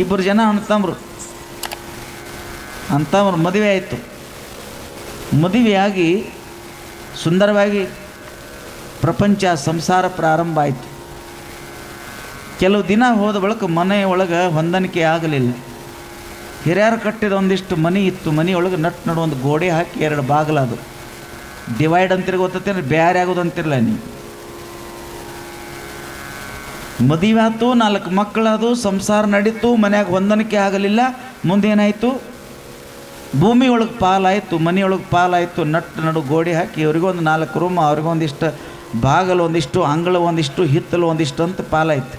ಇಬ್ಬರು ಜನ ಅಣ್ತಂಬ್ರು ಅಂತವ್ರ ಮದುವೆ ಆಯಿತು. ಮದುವೆಯಾಗಿ ಸುಂದರವಾಗಿ ಪ್ರಪಂಚ, ಸಂಸಾರ ಪ್ರಾರಂಭ ಆಯಿತು. ಕೆಲವು ದಿನ ಹೋದ ಬಳಿಕ ಮನೆ ಒಳಗೆ ಹೊಂದಾಣಿಕೆ ಆಗಲಿಲ್ಲ. ಹಿರಿಯರು ಕಟ್ಟಿದ ಒಂದಿಷ್ಟು ಮನೆ ಇತ್ತು. ಮನೆಯೊಳಗೆ ನಟ್ ನಡು ಒಂದು ಗೋಡೆ ಹಾಕಿ ಎರಡು ಬಾಗಿಲದು ಡಿವೈಡ್ ಅಂತಿರ ಗೊತ್ತೇನೆ ಬೇರೆ ಆಗೋದು ಅಂತಿರಲ್ಲ ನೀವು ಮದುವೆ ಆಯ್ತು ನಾಲ್ಕು ಮಕ್ಕಳದು ಸಂಸಾರ ನಡೀತು, ಮನ್ಯಾಗ ಹೊಂದಾಣಿಕೆ ಆಗಲಿಲ್ಲ. ಮುಂದೇನಾಯಿತು? ಭೂಮಿ ಒಳಗೆ ಪಾಲಾಯಿತು, ಮನೆಯೊಳಗೆ ಪಾಲಾಯಿತು, ನಟ್ಟು ನಡು ಗೋಡೆ ಹಾಕಿ ಇವ್ರಿಗೊಂದು ನಾಲ್ಕು ರೂಮ್ ಅವ್ರಿಗೊಂದಿಷ್ಟು ಬಾಗಲು, ಒಂದಿಷ್ಟು ಅಂಗಳ, ಒಂದಿಷ್ಟು ಹಿತ್ತಲು, ಒಂದಿಷ್ಟು ಅಂತ ಪಾಲಾಯ್ತು.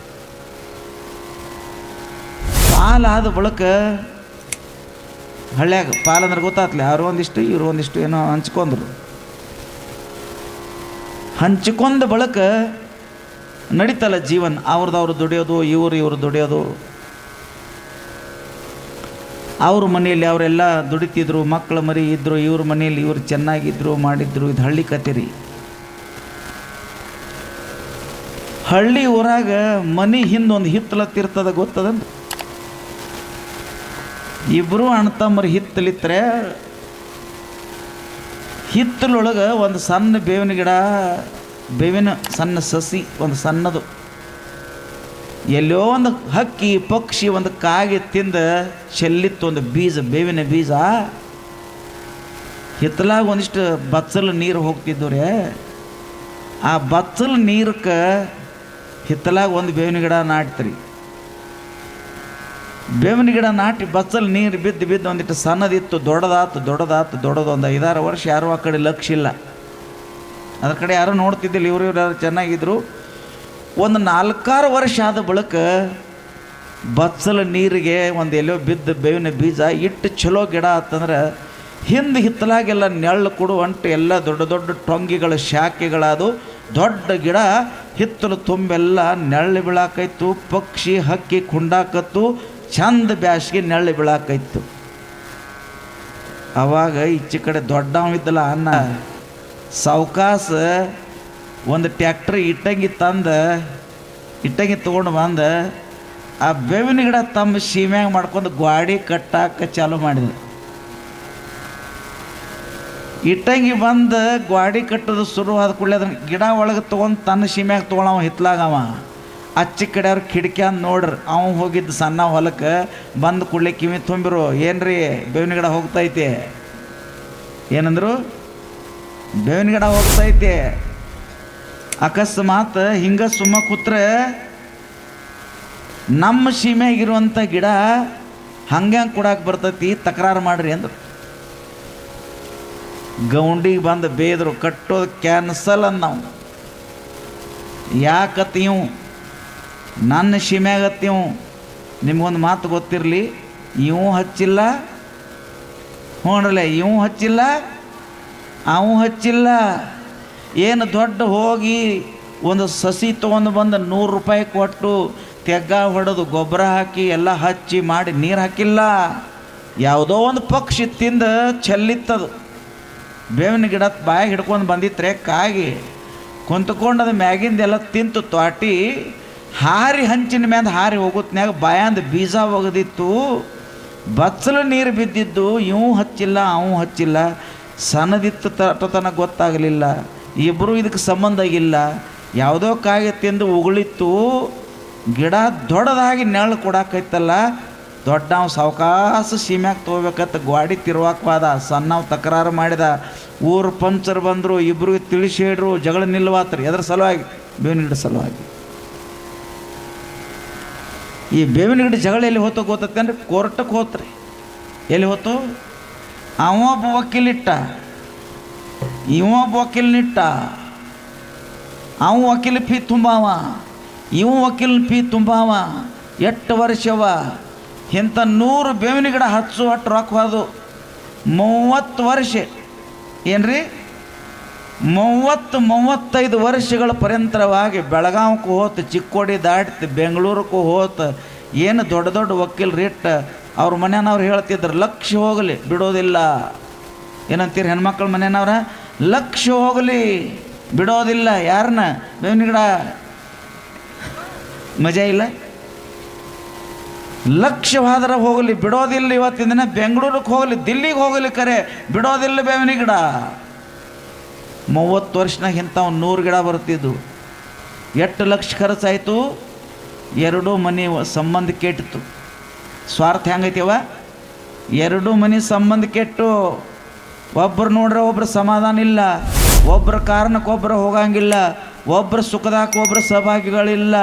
ಪಾಲಾದ ಬಳಿಕ ಹಳ್ಳ್ಯಾಗ, ಪಾಲಂದ್ರೆ ಗೊತ್ತಾತ್ಲೆ, ಅವ್ರು ಒಂದಿಷ್ಟು, ಇವ್ರು ಒಂದಿಷ್ಟು ಏನೋ ಹಂಚ್ಕೊಂಡ್ರು. ಹಂಚ್ಕೊಂಡ ಬಳಿಕ ನಡೀತಲ್ಲ ಜೀವನ. ಅವ್ರದ್ದು ದುಡಿಯೋದು, ಇವ್ರು ಇವ್ರು ದುಡಿಯೋದು. ಅವ್ರ ಮನೆಯಲ್ಲಿ ಅವರೆಲ್ಲ ದುಡಿತಿದ್ರು, ಮಕ್ಕಳು ಮರಿ ಇದ್ದರು ಇವ್ರ ಮನೆಯಲ್ಲಿ ಇವ್ರು ಚೆನ್ನಾಗಿದ್ರು, ಮಾಡಿದ್ರು, ಇದು ಹಳ್ಳಿ ಕತೆರಿ ಹಳ್ಳಿ ಊರಾಗ ಮನೆ ಹಿಂದೊಂದು ಹಿತ್ತಲತ್ತಿರ್ತದ ಗೊತ್ತದಂತ ಇಬ್ಬರು ಅಣ್ತಮ್ಮರು ಹಿತ್ತಲಿತ್ರೆ, ಹಿತ್ತಲೊಳಗೆ ಒಂದು ಸಣ್ಣ ಬೇವಿನ ಗಿಡ ಬೇವಿನ ಸಣ್ಣ ಸಸಿ, ಒಂದು ಸಣ್ಣದು. ಎಲ್ಲೋ ಒಂದು ಹಕ್ಕಿ ಪಕ್ಷಿ ಒಂದು ಕಾಗೆ ತಿಂದ ಚೆಲ್ಲಿತ್ತು ಒಂದು ಬೀಜ, ಬೇವಿನ ಬೀಜ. ಹಿತ್ತಲಾಗ ಒಂದಿಷ್ಟು ಬಚ್ಚಲು ನೀರು ಹೋಗ್ತಿದ್ದು ರೀ ಆ ಬಚ್ಚಲು ನೀರಕ್ಕೆ ಹಿತ್ತಲಾಗ ಒಂದು ಬೇವಿನ ಗಿಡ ನಾಟ್ತ್ರಿ. ಬೇವಿನ ಗಿಡ ನಾಟಿ ಬಚ್ಚಲು ನೀರು ಬಿದ್ದು ಬಿದ್ದು ಒಂದಿಷ್ಟು ಸಣ್ಣದಿತ್ತು, ದೊಡ್ಡದಾತು ದೊಡ್ಡದಾತು, ದೊಡ್ಡದು ಒಂದು ಐದಾರು ವರ್ಷ, ಯಾರು ಆ ಕಡೆ ಲಕ್ಷ ಇಲ್ಲ. ಅದ್ರ ಕಡೆ ಯಾರು ನೋಡ್ತಿದ್ದಿಲ್ಲ, ಇವರು ಇವ್ರು ಯಾರು ಚೆನ್ನಾಗಿದ್ರು. ಒಂದು ನಾಲ್ಕಾರು ವರ್ಷ ಆದ ಬಳಿಕ ಬಚ್ಚಲ ನೀರಿಗೆ ಒಂದು ಎಲ್ಲೋ ಬಿದ್ದ ಬೇವಿನ ಬೀಜ ಇಟ್ಟು ಚಲೋ ಗಿಡ ಆತಂದ್ರೆ ಹಿಂದೆ ಹಿತ್ತಲಾಗೆಲ್ಲ ನೆಳ್ಳು ಕೊಡು ಅಂಟು ಎಲ್ಲ ದೊಡ್ಡ ದೊಡ್ಡ ಟೊಂಗಿಗಳ ಶಾಖೆಗಳದು ದೊಡ್ಡ ಗಿಡ ಹಿತ್ತಲು ತುಂಬೆಲ್ಲ ನೆಳ್ಳು ಬೀಳಾಕೈತು, ಪಕ್ಷಿ ಹಕ್ಕಿ ಕುಂಡಾಕತ್ತು, ಚಂದ ಬ್ಯಾಸ್ಗೆ ನೆಳ್ಳು ಬೀಳಾಕೈತು. ಅವಾಗ ಈಚೆ ಕಡೆ ದೊಡ್ಡವ ಇದ್ದಲ್ಲ ಅನ್ನ ಸಾವ್ಕಾಸ ಒಂದು ಟ್ಯಾಕ್ಟ್ರಿ ಇಟ್ಟಂಗಿ ತಂದು, ಇಟ್ಟಂಗಿ ತೊಗೊಂಡು ಬಂದು, ಆ ಬೇವಿನ ಗಿಡ ತಮ್ಮ ಸೀಮ್ಯಾಗ ಮಾಡ್ಕೊಂಡು ಗ್ವಾಡಿ ಕಟ್ಟಾಕ ಚಾಲು ಮಾಡಿದ್ರು ಇಟ್ಟಂಗಿ ಬಂದು, ಗ್ವಾಡಿ ಕಟ್ಟೋದು ಶುರುವಾದ ಕೂಡಲೇ ಅದನ್ನ ಗಿಡ ಒಳಗೆ ತೊಗೊಂಡು ತನ್ನ ಸೀಮ್ಯಾಗ ತೊಗೊಳವ ಹಿತ್ಲಾಗವ ಅಚ್ಚಿ ಕಡೆ ಅವ್ರು ಅಂತ ನೋಡ್ರಿ, ಅವ ಹೋಗಿದ್ದು ಸಣ್ಣ ಹೊಲಕ್ಕೆ ಬಂದು ಕೂಡಲೇ ಕಿವಿ ತುಂಬಿರು, ಏನ್ರಿ ಬೇವಿನ ಗಿಡ ಹೋಗ್ತೈತೆ? ಏನಂದ್ರು ಬೇವಿನ ಗಿಡ ಹೋಗ್ತೈತೆ ಅಕಸ್ಮಾತ್ ಹಿಂಗ ಸುಮ್ಮ ಕೂತ್ರೆ ನಮ್ಮ ಸೀಮೆಯಾಗಿರುವಂಥ ಗಿಡ ಹಂಗೆ ಕೊಡಕ್ಕೆ ಬರ್ತೈತಿ, ತಕರಾರು ಮಾಡ್ರಿ ಅಂದ್ರೆ. ಗೌಂಡಿಗೆ ಬಂದು ಬೇದರು, ಕಟ್ಟೋದು ಕ್ಯಾನ್ಸಲ್ ಅಂದ ನಾವು ಯಾಕತ್ತೀವು? ನನ್ನ ಸೀಮೆಯಾಗತ್ತೀವು ನಿಮಗೊಂದು ಮಾತು ಗೊತ್ತಿರಲಿ ಇವು ಹಚ್ಚಿಲ್ಲ. ಹ್ಞೂ ಇವು ಹಚ್ಚಿಲ್ಲ. ಅವು ಹಚ್ಚಿಲ್ಲ. ಏನು ದೊಡ್ಡ ಹೋಗಿ ಒಂದು ಸಸಿ ತೊಗೊಂಡು ಬಂದು ನೂರು ರೂಪಾಯಿ ಕೊಟ್ಟು ತೆಗ್ಗ ಹೊಡೆದು ಗೊಬ್ಬರ ಹಾಕಿ ಎಲ್ಲ ಹಚ್ಚಿ ಮಾಡಿ ನೀರು ಹಾಕಿಲ್ಲ. ಯಾವುದೋ ಒಂದು ಪಕ್ಷಿ ತಿಂದು ಚೆಲ್ಲಿತ್ತದು. ಬೇವಿನ ಗಿಡ ಬಾಯಿ ಹಿಡ್ಕೊಂಡು ಬಂದಿತ್ತು ಕಾಗಿ ಕುಂತ್ಕೊಂಡು ಅದು ಮ್ಯಾಗಿಂದೆಲ್ಲ ತಿಂತು ತ್ವಾಟಿ ಹಾರಿ ಹಂಚಿನ ಮ್ಯಾಲ ಹಾರಿ ಹೋಗುತ್ತನ್ಯಾಗ ಬಾಯಂದು ಬೀಜ ಒಗದಿತ್ತು. ಬಚ್ಚಲು ನೀರು ಬಿದ್ದಿದ್ದು ಇವು ಹಚ್ಚಿಲ್ಲ, ಅವು ಹಚ್ಚಿಲ್ಲ. ಸಣ್ಣದಿತ್ತು ತಟತನ ಗೊತ್ತಾಗಲಿಲ್ಲ. ಇಬ್ಬರು ಇದಕ್ಕೆ ಸಂಬಂಧ ಇಲ್ಲ ಯಾವುದೋ ಕಾಗೆ ತಿಂದು ಉಗುಳಿತ್ತು. ಗಿಡ ದೊಡ್ಡದಾಗಿ ನೆರಳು ಕೊಡಾಕೈತಲ್ಲ. ನಾವು ಸಾವಕಾಸ ಸೀಮ್ಯಾಗ ತೊಗೋಬೇಕತ್ತ ಗ್ವಾಡಿ ತಿರುವಾಕ್ವಾದ ಸಣ್ಣವ್ ತಕರಾರು ಮಾಡಿದ. ಊರು ಪಂಚರ್ ಬಂದರು ಇಬ್ಬರು ತಿಳಿಸಿ ಹೇಳ್ರು, ಜಗಳ ನಿಲ್ಲವಾತ್ರಿ. ಅದರ ಸಲುವಾಗಿ? ಬೇವಿನ ಗಿಡ ಸಲುವಾಗಿ. ಈ ಬೇವಿನ ಗಿಡ ಜಗಳ ಎಲ್ಲಿ ಹೋತೋ ಅಂದ್ರೆ ಕೋರ್ಟಕ್ಕೆ ಹೋತ್ರಿ. ಎಲ್ಲಿ ಹೋತು? ಅವ ಒಬ್ಬ ವಕೀಲಿಟ್ಟ ಇವ ಒಬ್ಬ ವಕೀಲ್ನಿಟ್ಟ ಅವ ವಕೀಲ ಫೀ ತುಂಬಾವ, ಇವ ವಕೀಲ ಫೀ ತುಂಬಾವ ಎಷ್ಟು ವರ್ಷವ, ಇಂಥ ನೂರು ಬೇವಿನ ಗಿಡ ಹಚ್ಚು ಅಟ್ಟು ರೊಕ್ಕ ಹೋದು ಮೂವತ್ತು ವರ್ಷ, ಏನ್ರಿ? ಮೂವತ್ತು ಮೂವತ್ತೈದು ವರ್ಷಗಳ ಪರ್ಯಂತರವಾಗಿ ಬೆಳಗಾವಕ್ಕೆ ಹೋತು, ಚಿಕ್ಕೋಡಿ ದಾಟ್ತು ಬೆಂಗಳೂರಕ್ಕೂ ಹೋತ, ಏನು ದೊಡ್ಡ ದೊಡ್ಡ ವಕೀಲರು ಇಟ್ಟು ಅವ್ರ ಮನೆಯವ್ರು ಹೇಳ್ತಿದ್ರು, ಲಕ್ಷ ಹೋಗಲಿ, ಬಿಡೋದಿಲ್ಲ. ಏನಂತೀರಿ ಹೆಣ್ಮಕ್ಳ ಮನೆಯವ್ರ? ಲಕ್ಷ ಹೋಗಲಿ, ಬಿಡೋದಿಲ್ಲ. ಯಾರನ್ನ ಬೇವಿನ ಗಿಡ ಮಜಾ ಇಲ್ಲ? ಲಕ್ಷ್ಯವಾದ್ರೆ ಹೋಗಲಿ, ಬಿಡೋದಿಲ್ಲ ಇವತ್ತಿನ ದಿನ. ಬೆಂಗಳೂರಿಗೆ ಹೋಗಲಿ, ದಿಲ್ಲಿಗೆ ಹೋಗಲಿ ಕರೆ. ಬಿಡೋದಿಲ್ಲ ಬೇವಿನ ಗಿಡ. ಮೂವತ್ತು ವರ್ಷನಾಗ ಇಂಥವು ನೂರು ಗಿಡ ಬರ್ತಿದ್ದು ಎಷ್ಟು ಲಕ್ಷ ಖರ್ಚಾಯಿತು? ಎರಡೂ ಮನೆ ಸಂಬಂಧ ಕೆಟ್ಟಿತು ಸ್ವಾರ್ಥ ಹೆಂಗೈತಿವ? ಎರಡು ಮನೆ ಸಂಬಂಧ ಕೆಟ್ಟು ಒಬ್ಬರು ನೋಡ್ರೆ ಒಬ್ರು ಸಮಾಧಾನ ಇಲ್ಲ ಒಬ್ಬರ ಕಾರಣಕ್ಕೊಬ್ಬರು ಹೋಗಂಗಿಲ್ಲ ಒಬ್ಬರು ಸುಖದಾಕ ಒಬ್ಬರು ಸಹಭಾಗಿಗಳಿಲ್ಲ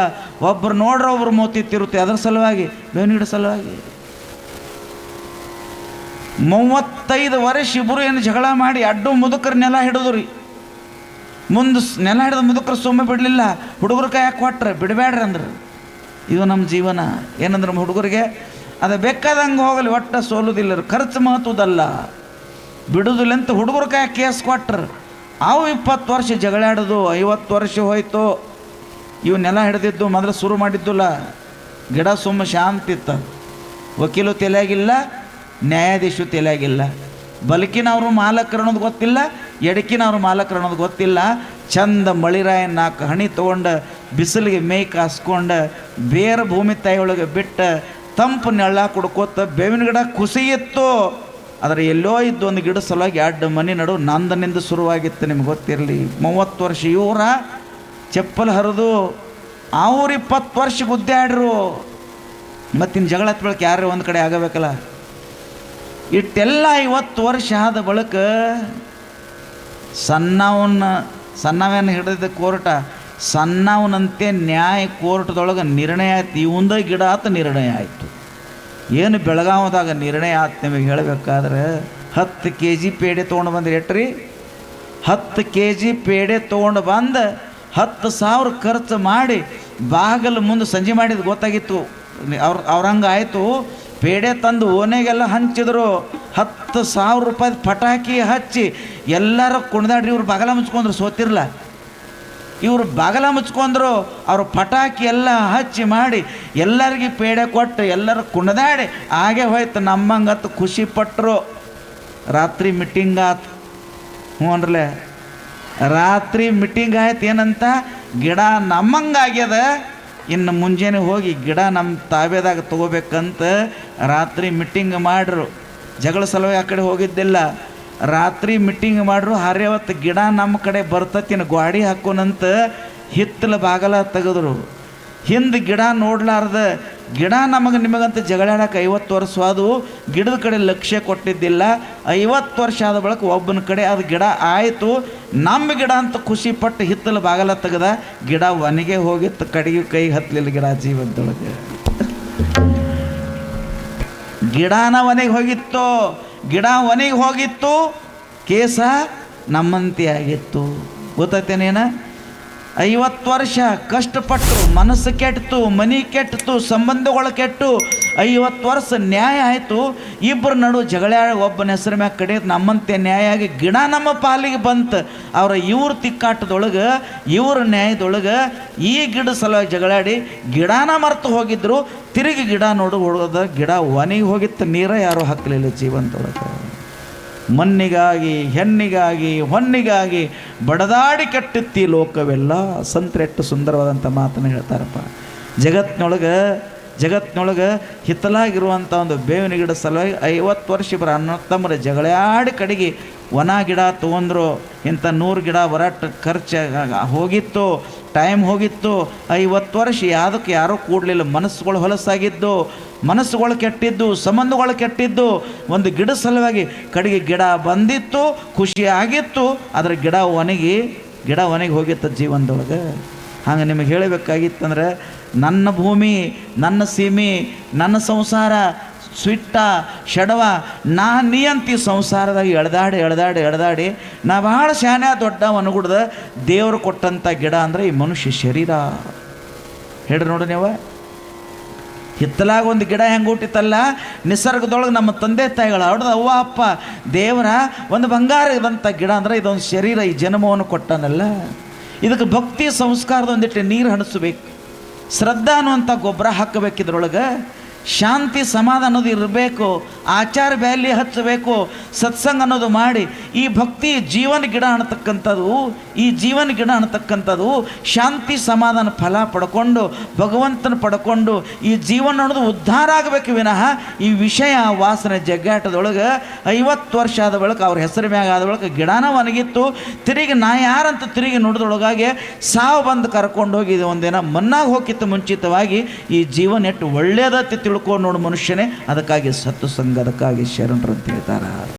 ಒಬ್ಬರು ನೋಡ್ರೆ ಒಬ್ರು ಮೋತಿ ತಿರುತ್ತೆ. ಅದ್ರ ಸಲುವಾಗಿ ಬೇವಿನ ಗಿಡ ಸಲುವಾಗಿ. ಮೂವತ್ತೈದು ವರ್ಷ ಇಬ್ಬರು ಏನು ಜಗಳ ಮಾಡಿ ಅಡ್ಡು ಮುದುಕರು ನೆಲ ಹಿಡಿದು ರೀ ಮುಂದೆ ನೆಲ ಹಿಡಿದ ಮುದುಕರು ಸುಮ್ಮನೆ ಬಿಡಲಿಲ್ಲ. ಹುಡುಗರು ಕೈ ಕೊಟ್ರೆ ಬಿಡಬೇಡ್ರಿ ಅಂದ್ರೆ. ಇದು ನಮ್ಮ ಜೀವನ. ಏನಂದ್ರೆ ನಮ್ಮ ಹುಡುಗರಿಗೆ ಅದು ಬೇಕಾದಂಗೆ ಹೋಗಲಿ, ಒಟ್ಟ ಸೋಲುದಿಲ್ಲ ಖರ್ಚು ಮಹತ್ವದಲ್ಲ ಬಿಡುದಿಲ್ಲಂತ ಹುಡುಗರು ಕೈ ಕೇಸ್ ಕೊಟ್ರು. ಅವು ಇಪ್ಪತ್ತು ವರ್ಷ ಜಗಳಾಡೋದು, ಐವತ್ತು ವರ್ಷ ಹೋಯ್ತು. ಇವನ್ನೆಲ್ಲ ನೆಲ ಹಿಡಿದಿದ್ದು, ಮೊದಲು ಶುರು ಮಾಡಿದ್ದುಲ್ಲ. ಗಿಡ ಸುಮ್ಮ ಶಾಂತಿ ಇತ್ತು ವಕೀಲು ತಲೆಯಾಗಿಲ್ಲ, ನ್ಯಾಯಾಧೀಶು ತಲೆಯಾಗಿಲ್ಲ. ಬಲಕಿನವರು ಮಾಲಕರು ಅನ್ನೋದು ಗೊತ್ತಿಲ್ಲ, ಎಡಕಿನವ್ರು ಮಾಲಕರು ಅನ್ನೋದು ಗೊತ್ತಿಲ್ಲ. ಚಂದ ಮಳಿರಾಯ ನಾಲ್ಕು ಹಣಿ ತೊಗೊಂಡು, ಬಿಸಿಲಿಗೆ ಮೇಯ್ ಕಾಸ್ಕೊಂಡು ಬೇರೆ ಭೂಮಿ ತಾಯಿಯೊಳಗೆ ಬಿಟ್ಟು ತಂಪು ನೆಳ್ಳ ಕುಡ್ಕೋತ ಬೇವಿನ ಗಿಡ ಕುಸಿಯಿತ್ತು ಆದರೆ ಎಲ್ಲೋ ಇದ್ದು ಒಂದು ಗಿಡ ಸಲುವಾಗಿ ಎರಡು ಮನೆ ನಡು ನಂದನಿಂದ ಶುರುವಾಗಿತ್ತು, ನಿಮ್ಗೆ ಗೊತ್ತಿರಲಿ. ಮೂವತ್ತು ವರ್ಷ ಇವರ ಚಪ್ಪಲ್ ಹರಿದು ಅವ್ರು ಇಪ್ಪತ್ತು ವರ್ಷ ಗುದ್ದಾಡ್ರು ಮತ್ತಿನ ಜಗಳ ಹತ್ಬಳಕ್ಕೆ ಯಾರು ಒಂದು ಕಡೆ ಆಗಬೇಕಲ್ಲ? ಇಟ್ಟೆಲ್ಲ ಐವತ್ತು ವರ್ಷ ಆದ ಬಳಿಕ ಸಣ್ಣವನ್ನ ಸಣ್ಣವೇನು ಹಿಡಿದ ಕೋರ್ಟ ಸಣ್ಣವನಂತೆ ನ್ಯಾಯ ಕೋರ್ಟ್ದೊಳಗೆ ನಿರ್ಣಯ ಆಯ್ತು. ಇವಂದ ಗಿಡ ಆತ ನಿರ್ಣಯ ಆಯಿತು. ಏನು ಬೆಳಗಾವದಾಗ ನಿರ್ಣಯ ಆಯ್ತು ನಿಮಗೆ ಹೇಳಬೇಕಾದ್ರೆ, ಹತ್ತು ಕೆ ಜಿ ಪೇಡೆ ತೊಗೊಂಡು ಬಂದ್ರಿ ಎಟ್ರಿ ಹತ್ತು ಕೆ ಜಿ ಪೇಡೆ ತೊಗೊಂಡು ಬಂದು ಹತ್ತು ಸಾವಿರ ಖರ್ಚು ಮಾಡಿ ಬಾಗಲು ಮುಂದೆ ಸಂಜೆ ಮಾಡಿದ್ದು ಗೊತ್ತಾಗಿತ್ತು. ಅವ್ರ ಹಂಗೆ ಆಯಿತು. ಪೇಡೆ ತಂದು ಓನೆಗೆಲ್ಲ ಹಂಚಿದ್ರು. ಹತ್ತು ಸಾವಿರ ರೂಪಾಯಿ ಪಟಾಕಿ ಹಚ್ಚಿ ಎಲ್ಲರೂ ಕುಣ್ದಾಡ್ರಿ ಇವ್ರು ಬಾಗಲ ಮುಚ್ಕೊಂಡ್ರು ಸೋತಿರ್ಲ? ಇವರು ಬಾಗಲ ಮುಚ್ಕೊಂಡ್ರು, ಅವರು ಪಟಾಕಿ ಎಲ್ಲ ಹಚ್ಚಿ ಮಾಡಿ, ಎಲ್ಲರಿಗೆ ಪೇಡೆ ಕೊಟ್ಟು, ಎಲ್ಲರೂ ಕುಣದಾಡಿ, ಹಾಗೆ ಹೋಯ್ತು. ನಮ್ಮಂಗತ್ತು ಖುಷಿ ಪಟ್ಟರು ರಾತ್ರಿ ಮೀಟಿಂಗ್ ಆತು. ಹ್ಞೂ ಅಂದ್ರಲೆ, ರಾತ್ರಿ ಮೀಟಿಂಗ್ ಆಯ್ತು ಏನಂತ? ಗಿಡ ನಮ್ಮಂಗಾಗ್ಯದ. ಇನ್ನು ಮುಂಜಾನೆ ಹೋಗಿ ಗಿಡ ನಮ್ಮ ತಾವೇದಾಗ ತಗೋಬೇಕಂತ ರಾತ್ರಿ ಮೀಟಿಂಗ್ ಮಾಡ್ರು. ಜಗಳ ಸಲುವಾಗಿ ಆ ಕಡೆ ಹೋಗಿದ್ದಿಲ್ಲ. ರಾತ್ರಿ ಮೀಟಿಂಗ್ ಮಾಡ್ರು ಹರ್ಯವತ್ತು ಗಿಡ ನಮ್ಮ ಕಡೆ ಬರ್ತತಿನ, ಗ್ವಾಡಿ ಹಾಕೋನಂತ ಹಿತ್ತಲ ಬಾಗಲ ತೆಗೆದ್ರು ಹಿಂದೆ ಗಿಡ ನೋಡ್ಲಾರ್ದ, ಗಿಡ ನಮಗೆ ನಿಮಗಂತ ಜಗಳಾಡಕ್ಕೆ ಐವತ್ತು ವರ್ಷ ಅದು ಗಿಡದ ಕಡೆ ಲಕ್ಷ್ಯ ಕೊಟ್ಟಿದ್ದಿಲ್ಲ. ಐವತ್ತು ವರ್ಷ ಆದ ಬಳಿಕ ಒಬ್ಬನ ಕಡೆ ಅದು ಗಿಡ ಆಯಿತು. ನಮ್ಮ ಗಿಡ ಅಂತ ಖುಷಿ ಪಟ್ಟು ಹಿತ್ತಲು ಬಾಗಲ ತೆಗೆದ, ಗಿಡ ಒನಗೆ ಹೋಗಿತ್ತು, ಕಡೆಗೆ ಕೈ ಹತ್ತಲಿಲ್ಲ ಗಿಡ ಜೀವನದೊಳಗೆ. ಗಿಡನ ಒನೆಗೆ ಹೋಗಿತ್ತು ಗಿಡ ಒನೆಗೆ ಹೋಗಿತ್ತು ಕೇಸ ನಮ್ಮಂತೆ ಆಗಿತ್ತು ಐವತ್ತು ವರ್ಷ ಕಷ್ಟಪಟ್ಟು, ಮನಸ್ಸು ಕೆಟ್ಟಿತು ಮನೆ ಕೆಟ್ಟಿತು ಸಂಬಂಧಗಳು ಕೆಟ್ಟು, ಐವತ್ತು ವರ್ಷ ನ್ಯಾಯ ಆಯಿತು. ಇಬ್ಬರ ನಡು ಜಗಳ ಒಬ್ಬನ ಹೆಸರು ಮ್ಯಾಗ ಕಡೆ ನಮ್ಮಂತೆ ನ್ಯಾಯ ಆಗಿ ಗಿಡ ನಮ್ಮ ಪಾಲಿಗೆ ಬಂತು. ಅವರ ಇವ್ರ ತಿಕ್ಕಾಟದೊಳಗೆ, ಇವ್ರ ನ್ಯಾಯದೊಳಗೆ ಈ ಗಿಡ ಸಲುವಾಗಿ ಜಗಳಾಡಿ ಗಿಡನ ಮರೆತು ಹೋಗಿದ್ರು. ತಿರುಗಿ ಗಿಡ ನೋಡು ಹೊಡೆದ ಗಿಡ ಒಣಗಿ ಹೋಗಿತ್ತು, ನೀರ ಯಾರೂ ಹಾಕಲಿಲ್ಲ ಜೀವನದೊಳಗೆ ಮಣ್ಣಿಗಾಗಿ, ಹೆಣ್ಣಿಗಾಗಿ ಹೊನ್ನಿಗಾಗಿ ಬಡದಾಡಿ ಕಟ್ಟುತ್ತಿ ಲೋಕವೆಲ್ಲ ಸಂತ್ರೆಟ್ಟು ಸುಂದರವಾದಂಥ ಮಾತನ್ನು ಹೇಳ್ತಾರಪ್ಪ. ಜಗತ್ತಿನೊಳಗೆ ಜಗತ್ತಿನೊಳಗೆ ಹಿತ್ತಲಾಗಿರುವಂಥ ಒಂದು ಬೇವಿನ ಗಿಡ ಸಲುವಾಗಿ ಐವತ್ತು ವರ್ಷ ಇಬ್ಬರು ಅನ್ನೊತ್ತಮ್ಮರ ತಮ್ಮರ ಜಗಳಾಡಿ ಕಡೆಗೆ ಒಣ ಗಿಡ ತೊಗೊಂಡ್ರು, ಇಂಥ ನೂರು ಗಿಡ ಬರಟ್ಟು ಖರ್ಚು ಹೋಗಿತ್ತು ಟೈಮ್ ಹೋಗಿತ್ತು, ಐವತ್ತು ವರ್ಷ ಯಾವುದಕ್ಕೆ ಯಾರೂ ಕೂಡಲಿಲ್ಲ, ಮನಸ್ಸುಗಳು ಹೊಲಸಾಗಿದ್ದು ಮನಸ್ಸುಗಳು ಕೆಟ್ಟಿದ್ದು, ಸಂಬಂಧಗಳು ಕೆಟ್ಟಿದ್ದು, ಒಂದು ಗಿಡ ಸಲುವಾಗಿ ಕಡೆಗೆ ಗಿಡ ಬಂದಿತ್ತು, ಖುಷಿಯಾಗಿತ್ತು, ಆದರೆ ಗಿಡ ಒಣಗಿ ಗಿಡ ಒಣಗಿ ಹೋಗಿತ್ತು ಜೀವನದೊಳಗೆ. ಹಾಗೆ ನಿಮಗೆ ಹೇಳಬೇಕಾಗಿತ್ತಂದ್ರೆ, ನನ್ನ ಭೂಮಿ, ನನ್ನ ಸೀಮೆ, ನನ್ನ ಸಂಸಾರ ಸ್ವಿಟ್ಟ ಶಡವ, ನಾ ನಿಯಂತಿ ಸಂಸಾರದಾಗ ಎಳ್ದಾಡಿ ಎಳ್ದಾಡಿ ಎಳ್ದಾಡಿ, ನಾ ಭಾಳ ಶಾನೆ ದೊಡ್ಡ ಅನುಗುಡ್ದ ದೇವರು ಕೊಟ್ಟಂಥ ಗಿಡ ಅಂದರೆ ಈ ಮನುಷ್ಯ ಶರೀರ. ಹೇಳ್ರಿ ನೋಡಿ ನೀವು. ಹಿತ್ತಲಾಗ ಒಂದು ಗಿಡ ಹೆಂಗೆ ಹುಟ್ಟಿತ್ತಲ್ಲ? ನಿಸರ್ಗದೊಳಗೆ ನಮ್ಮ ತಂದೆ ತಾಯಿಗಳು ಅವ್ರದ್ದು ಅವ್ವ, ಅಪ್ಪ, ದೇವರ ಒಂದು ಬಂಗಾರ ಇದಂಥ ಗಿಡ ಅಂದರೆ ಇದೊಂದು ಶರೀರ, ಈ ಜನ್ಮವನ್ನು ಕೊಟ್ಟನಲ್ಲ. ಇದಕ್ಕೆ ಭಕ್ತಿ ಸಂಸ್ಕಾರದ ಒಂದಿಟ್ಟು ನೀರು ಹಣಿಸ್ಬೇಕು. ಶ್ರದ್ಧಾ ಅನ್ನುವಂಥ ಗೊಬ್ಬರ ಹಾಕಬೇಕು ಇದ್ರೊಳಗೆ ಶಾಂತಿ ಸಮಾಧಾನ ಅನ್ನೋದು ಇರಬೇಕು, ಆಚಾರ ವ್ಯಾಲಿ ಹಚ್ಚಬೇಕು, ಸತ್ಸಂಗ ಅನ್ನೋದು ಮಾಡಿ, ಈ ಭಕ್ತಿ ಜೀವನ ಗಿಡ ಅನ್ನತಕ್ಕಂಥದ್ದು, ಈ ಜೀವನ ಗಿಡ ಅನ್ನತಕ್ಕಂಥದ್ದು ಶಾಂತಿ ಸಮಾಧಾನ ಫಲ ಪಡ್ಕೊಂಡು, ಭಗವಂತನ ಪಡ್ಕೊಂಡು, ಈ ಜೀವನ ಅನ್ನೋದು ಉದ್ಧಾರ ಆಗಬೇಕು ವಿನಃ, ಈ ವಿಷಯ ವಾಸನೆ ಜಗ್ಗಾಟದೊಳಗೆ ಐವತ್ತು ವರ್ಷ ಆದ ಬಳಿಕ ಅವ್ರ ಹೆಸರು ಮ್ಯಾಗ ಆದ ಬಳಿಕ ಗಿಡನ ಒಣಗಿತ್ತು. ತಿರುಗಿ ನಾ ಯಾರಂತ ತಿರುಗಿ ನೋಡಿದೊಳಗಾಗಿ ಸಾವು ಬಂದು ಕರ್ಕೊಂಡು ಹೋಗಿ ಇದು ಒಂದಿನ ಮನ್ನಾಗ ಹೋಗಿತ್ತು ಮುಂಚಿತವಾಗಿ, ಈ ಜೀವನ ಎಷ್ಟು ಒಳ್ಳೇದತ್ತಿ ತಿಳ್ಕೊಂಡು ನೋಡು ಮನುಷ್ಯನೇ. ಅದಕ್ಕಾಗಿ ಸತ್ತು ಸಂಘ ಅದಕ್ಕಾಗಿ ಶರಣರು ಅಂತ ಹೇಳ್ತಾರೆ.